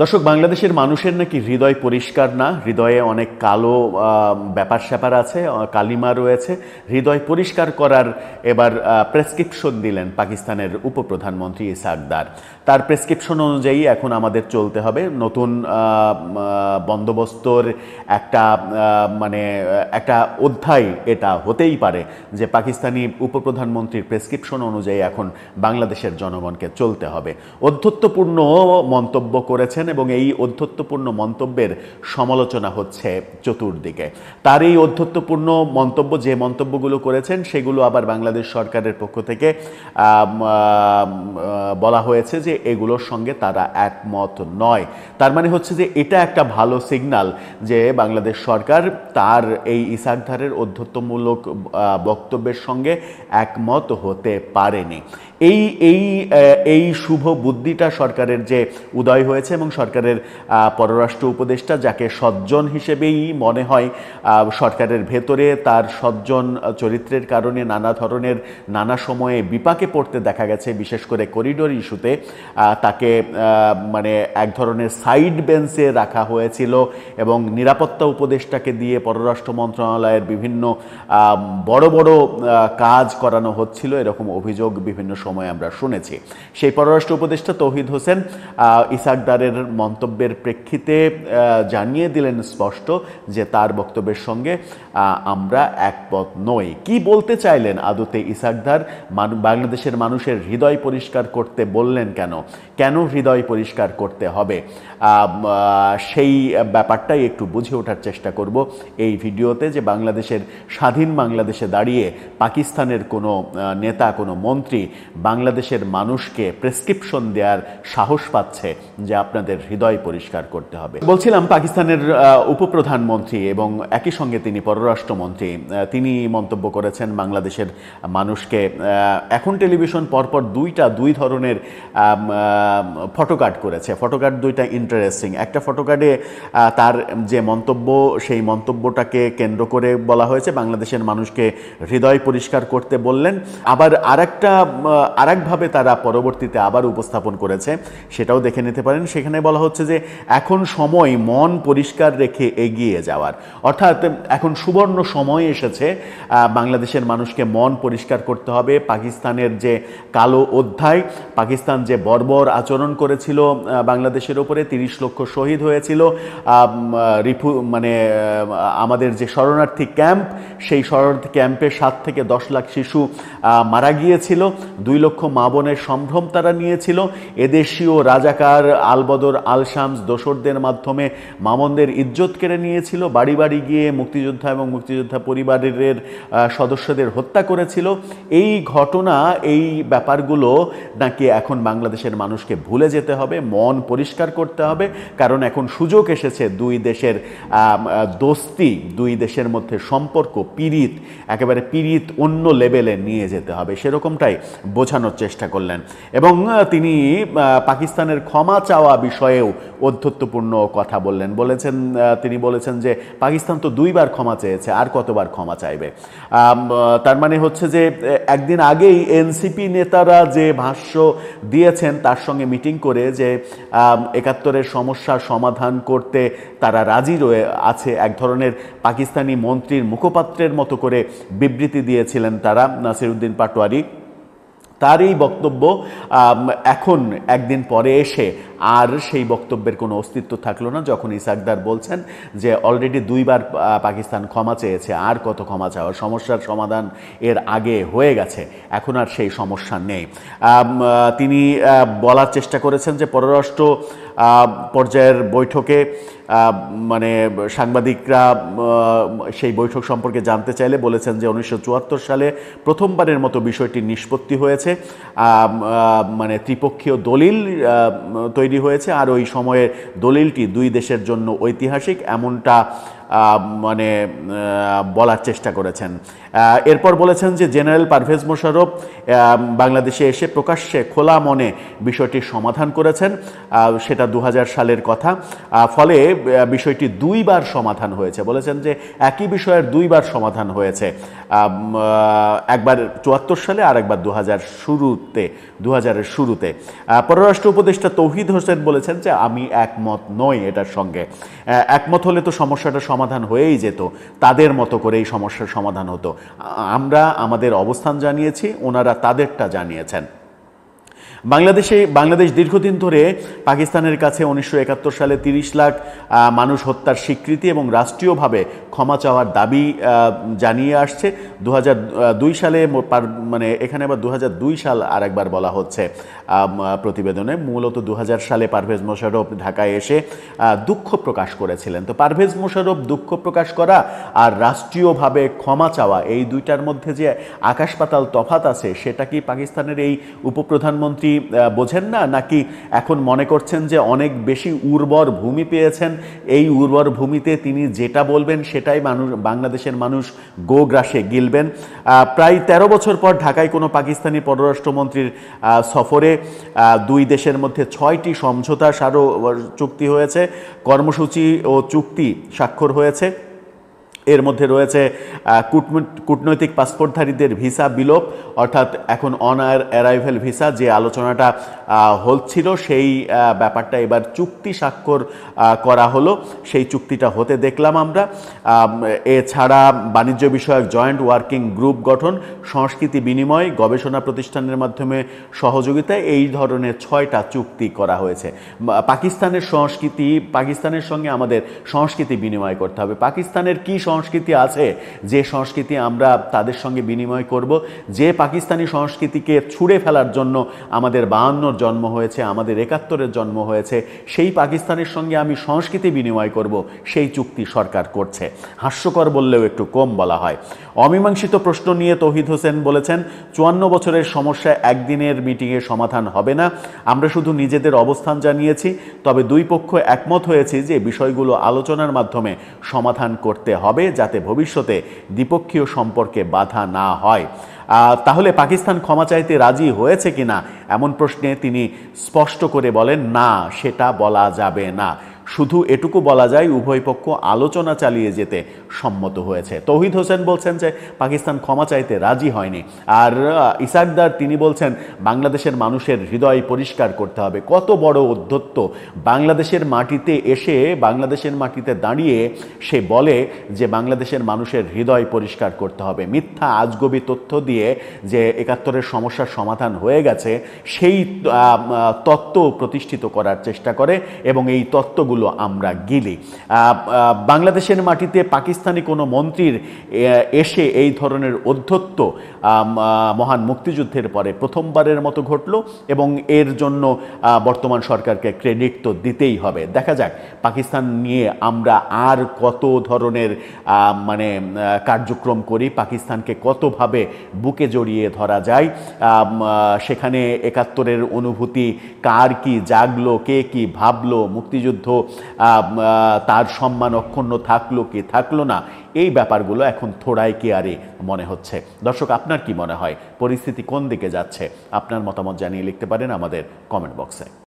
দর্শক, বাংলাদেশের মানুষের নাকি হৃদয় পরিষ্কার না? হৃদয়ে অনেক কালো ব্যাপার স্যাপার আছে কালিমা রয়েছে। হৃদয় পরিষ্কার করার এবার প্রেসক্রিপশন দিলেন পাকিস্তানের উপপ্রধানমন্ত্রী ইসাকদার তার প্রেসক্রিপশন অনুযায়ী এখন আমাদের চলতে হবে। নতুন বন্দোবস্তর একটা মানে একটা অধ্যায় এটা হতেই পারে যে পাকিস্তানি উপপ্রধানমন্ত্রীর প্রেসক্রিপশন অনুযায়ী এখন বাংলাদেশের জনগণকে চলতে হবে। অধ্যত্বপূর্ণ মন্তব্য করেছেন এবং এই অধ্যত্বপূর্ণ মন্তব্যের সমালোচনা হচ্ছে চতুর্দিকে। তার এই অধ্যত্বপূর্ণ মন্তব্য, যে মন্তব্যগুলো করেছেন, সেগুলো আবার বাংলাদেশ সরকারের পক্ষ থেকে বলা হয়েছে যে এগুলোর সঙ্গে তারা একমত নয়। তার মানে হচ্ছে যে এটা একটা ভালো সিগন্যাল যে বাংলাদেশ সরকার তার এই ইসাকধারের অধ্যত্বমূলক বক্তব্যের সঙ্গে একমত হতে পারেনি। এই এই এই শুভ বুদ্ধিটা সরকারের যে উদয় হয়েছে এবং সরকারের পররাষ্ট্র উপদেষ্টা যাকে সজ্জন হিসেবেই মনে হয় সরকারের ভেতরে তার সজ্জন চরিত্রের কারণে নানা ধরনের নানা সময়ে বিপাকে পড়তে দেখা গেছে, বিশেষ করে করিডোর ইস্যুতে। তাকে মানে এক ধরনের সাইড বেঞ্চে রাখা হয়েছিল এবং নিরাপত্তা উপদেষ্টাকে দিয়ে পররাষ্ট্র মন্ত্রণালয়ের বিভিন্ন বড় বড় কাজ করানো হচ্ছিল। এরকম অভিযোগ বিভিন্ন সময় আমরা শুনেছি। সেই পররাষ্ট্র উপদেষ্টা তৌহিদ হোসেন ইসাকদারের মন্তব্যের প্রেক্ষিতে জানিয়ে দিলেন স্পষ্ট যে তার বক্তব্যের সঙ্গে আমরা একপথ নই। কি বলতে চাইলেন আদতে ইসাকদার? বাংলাদেশের মানুষের হৃদয় পরিষ্কার করতে বললেন কেন? কেন? হৃদয় পরিষ্কার করতে হবে? সেই ব্যাপারটাই একটু বুঝে ওঠার চেষ্টা করব এই ভিডিওতে যে বাংলাদেশের, স্বাধীন বাংলাদেশে দাঁড়িয়ে পাকিস্তানের কোনো নেতা, কোনো মন্ত্রী বাংলাদেশের মানুষকে প্রেসক্রিপশন দেওয়ার সাহস পাচ্ছে যে আপনাদের হৃদয় পরিষ্কার করতে হবে। বলছিলাম পাকিস্তানের উপপ্রধানমন্ত্রী এবং একই সঙ্গে তিনি পররাষ্ট্রমন্ত্রী তিনি মন্তব্য করেছেন বাংলাদেশের মানুষকে এখন টেলিভিশন পরপর দুইটা, দুই ধরনের ফটোকার্ড করেছে। ফটোকার্ড দুইটা ইন্টারেস্টিং একটা ফটোকার্ডে তার যে মন্তব্য, সেই মন্তব্যটাকে কেন্দ্র করে বলা হয়েছে। বাংলাদেশের মানুষকে হৃদয় পরিষ্কার করতে বললেন। আবার আরেকটা আরেকভাবে তারা পরবর্তীতে আবার উপস্থাপন করেছে, সেটাও দেখে নিতে পারেন। সেখানে বলা হচ্ছে যে, এখন সময় মন পরিষ্কার রেখে এগিয়ে যাওয়ার। অর্থাৎ, এখন সুবর্ণ সময় এসেছে বাংলাদেশের মানুষকে মন পরিষ্কার করতে হবে। পাকিস্তানের যে কালো অধ্যায়, পাকিস্তান যে বর্বর আচরণ করেছিল বাংলাদেশের ওপরে। তিরিশ লক্ষ শহীদ হয়েছিল। রিফু মানে আমাদের যে শরণার্থী ক্যাম্প, সেই শরণার্থী ক্যাম্পে সাত থেকে দশ লাখ শিশু মারা গিয়েছিল। দুই লক্ষ মা বোনের সম্ভ্রম তারা নিয়েছিল। এদেশীয় রাজাকার আলবদর আল শামস দোসরদের মাধ্যমে মামনদের ইজ্জত কেড়ে নিয়েছিল। বাড়ি বাড়ি গিয়ে মুক্তিযোদ্ধা এবং মুক্তিযোদ্ধা পরিবারের সদস্যদের হত্যা করেছিল। এই ঘটনা, এই ব্যাপারগুলো নাকি এখন বাংলাদেশের মানুষকে ভুলে যেতে হবে, মন পরিষ্কার করতে হবে। কারণ এখন সুযোগ এসেছে দুই দেশের দোস্তি, দুই দেশের মধ্যে সম্পর্ক, পীড়িত, একেবারে পীড়িত অন্য লেভেলে নিয়ে যেতে হবে। সেরকমটাই বোঝানোর চেষ্টা করলেন। এবং তিনি পাকিস্তানের ক্ষমা চাওয়া বিষয়েও অধ্যত্বপূর্ণ কথা বললেন। বলেছেন তিনি বলেছেন যে, পাকিস্তান তো দুইবার ক্ষমা চেয়েছে, আর কতবার ক্ষমা চাইবে? তার মানে হচ্ছে যে একদিন আগেই এনসিপি নেতারা যে ভাষ্য দিয়েছেন তার সঙ্গে মিটিং করে যে একাত্তরের সমস্যা সমাধান করতে তারা রাজি রয়ে আছে। এক ধরনের পাকিস্তানি মন্ত্রীর মুখপাত্রের মতো করে বিবৃতি দিয়েছিলেন তারা, নাসিরুদ্দিন পাটোয়ারি। তার এই বক্তব্য এখন একদিন পরে এসে আর সেই বক্তব্যের কোনো অস্তিত্ব থাকল না, যখন ইসাকদার বলছেন যে অলরেডি দুইবার পাকিস্তান ক্ষমা চেয়েছে, আর কত ক্ষমা চাওয়া সমস্যার সমাধান এর আগে হয়ে গেছে, এখন আর সেই সমস্যা নেই। তিনি বলার চেষ্টা করেছেন যে পররাষ্ট্র পর্যায়ের বৈঠকে মানে সাংবাদিকরা সেই বৈঠক সম্পর্কে জানতে চাইলে বলেছেন যে উনিশশো চুয়াত্তর সালে প্রথমবারের মতো বিষয়টি নিষ্পত্তি হয়েছে। মানে ত্রিপক্ষীয় দলিল তৈরি হয়েছে। আর ওই সময়ে দলিলটি দুই দেশের জন্য ঐতিহাসিক, এমনটা মানে বলার চেষ্টা করেছেন। এরপর বলেছেন যে, জেনারেল পারভেজ মোশারফ বাংলাদেশে এসে প্রকাশ্যে খোলা মনে বিষয়টির সমাধান করেছেন। সেটা দু হাজার সালের কথা। ফলে বিষয়টি দুইবার সমাধান হয়েছে। বলেছেন যে, একই বিষয়ের দুইবার সমাধান হয়েছে। একবার চুয়াত্তর সালে আর একবার দু হাজার শুরুতে দু হাজারের শুরুতে পররাষ্ট্র উপদেষ্টা তৌহিদ হোসেন বলেছেন যে, আমি একমত নই এটার সঙ্গে। একমত হলে তো সমস্যাটা সমাধান হয়েই যেত, তাদের মতো করে এই সমস্যার সমাধান হতো। আমরা আমাদের অবস্থান জানিয়েছি, ওনারা তাদেরটা জানিয়েছেন। বাংলাদেশে, বাংলাদেশ দীর্ঘদিন ধরে পাকিস্তানের কাছে উনিশশো একাত্তর সালে তিরিশ লাখ মানুষ হত্যার স্বীকৃতি এবং রাষ্ট্রীয়ভাবে ক্ষমা চাওয়ার দাবি জানিয়ে আসছে। দু দুই সালে মানে এখানে আবার দু হাজার দুই সাল আর একবার বলা হচ্ছে প্রতিবেদনে। মূলত দু হাজার সালে পারভেজ মোশাররফ ঢাকায় এসে দুঃখ প্রকাশ করেছিলেন। তো পারভেজ মোশাররফ দুঃখ প্রকাশ করা আর রাষ্ট্রীয়ভাবে ক্ষমা চাওয়া, এই দুইটার মধ্যে যে আকাশ পাতাল তফাত আছে, সেটা কি পাকিস্তানের এই উপপ্রধানমন্ত্রী বোঝেন না? নাকি এখন মনে করছেন যে অনেক বেশি উর্বর ভূমি পেয়েছেন? এই উর্বর ভূমিতে তিনি যেটা বলবেন সেটাই মানুষ, বাংলাদেশের মানুষ গো গ্রাসে গিলবেন প্রায় ১৩ বছর পর ঢাকায় কোনো পাকিস্তানি পররাষ্ট্রমন্ত্রীর সফরে দুই দেশের মধ্যে ছয়টি সমঝোতা স্মারক চুক্তি হয়েছে। কর্মসূচি ও চুক্তি স্বাক্ষর হয়েছে। এর মধ্যে রয়েছে কূটনৈতিক পাসপোর্টধারীদের ভিসা বিলোপ, অর্থাৎ এখন অন অ্যারাইভেল ভিসা, যে আলোচনাটা হচ্ছিল সেই ব্যাপারটা এবার চুক্তি স্বাক্ষর করা হলো। সেই চুক্তিটা হতে দেখলাম আমরা। এছাড়া বাণিজ্য বিষয়ক জয়েন্ট ওয়ার্কিং গ্রুপ গঠন, সংস্কৃতি বিনিময়, গবেষণা প্রতিষ্ঠানের মাধ্যমে সহযোগিতায় এই ধরনের ছয়টা চুক্তি করা হয়েছে। পাকিস্তানের সংস্কৃতি, পাকিস্তানের সঙ্গে আমাদের সংস্কৃতি বিনিময় করতে হবে। পাকিস্তানের কী আছে, যে সংস্কৃতি আমরা তাদের সঙ্গে বিনিময় করব, যে পাকিস্তানি সংস্কৃতিকে ছুঁড়ে ফেলার জন্য আমাদের বাহান্নর জন্ম হয়েছে, আমাদের একাত্তরের জন্ম হয়েছে, সেই পাকিস্তানের সঙ্গে আমি সংস্কৃতি বিনিময় করব, সেই চুক্তি সরকার করছে। হাস্যকর বললেও একটু কম বলা হয়। অমীমাংসিত প্রশ্ন নিয়ে তৌহিদ হোসেন বলেছেন, চুয়ান্ন বছরের সমস্যা একদিনের মিটিংয়ে সমাধান হবে না। আমরা শুধু নিজেদের অবস্থান জানিয়েছি, তবে দুই পক্ষ একমত হয়েছে যে বিষয়গুলো আলোচনার মাধ্যমে সমাধান করতে হবে। যাতে ভবিষ্যতে দ্বিপক্ষীয় সম্পর্কে বাধা না হয়। তাহলে পাকিস্তান ক্ষমা চাইতে রাজি হয়েছে কিনা? এমন প্রশ্নে তিনি স্পষ্ট করে বলেন, না, সেটা বলা যাবে না। শুধু এটুকু বলা যায়, উভয় পক্ষ আলোচনা চালিয়ে যেতে সম্মত হয়েছে। তৌহিদ হোসেন বলছেন যে, পাকিস্তান ক্ষমা চাইতে রাজি হয়নি। আর ইসাকদার তিনি বলছেন, বাংলাদেশের মানুষের হৃদয় পরিষ্কার করতে হবে। কত বড় অধ্যত্ত বাংলাদেশের মাটিতে এসে, বাংলাদেশের মাটিতে দাঁড়িয়ে সে বলে যে, বাংলাদেশের মানুষের হৃদয় পরিষ্কার করতে হবে। মিথ্যা, আজগবি তথ্য দিয়ে যে, একাত্তরের সমস্যার সমাধান হয়ে গেছে, সেই তত্ত্ব প্রতিষ্ঠিত করার চেষ্টা করে এবং এই তত্ত্বগুলো আমরা গিলি। বাংলাদেশের মাটিতে পাকিস্তানি কোনো মন্ত্রীর এসে এই ধরনের অধ্যত্ব মহান মুক্তিযুদ্ধের পরে প্রথমবারের মতো ঘটল এবং এর জন্য বর্তমান সরকারকে ক্রেডিট তো দিতেই হবে। দেখা যাক, পাকিস্তান নিয়ে আমরা আর কত ধরনের মানে কার্যক্রম করি, পাকিস্তানকে কতভাবে বুকে জড়িয়ে ধরা যায় সেখানে একাত্তরের অনুভূতি কার কি জাগলো, কে কি ভাবলো, মুক্তিযুদ্ধ তার সম্মান অক্ষুণ্ণ থাকল কি থাকল না, এই ব্যাপারগুলো এখন থোড়াই কি আরে মনে হচ্ছে। দর্শক, আপনার কি মনে হয়? পরিস্থিতি কোন দিকে যাচ্ছে? আপনার মতামত জানিয়ে লিখতে পারেন আমাদের কমেন্ট বক্সে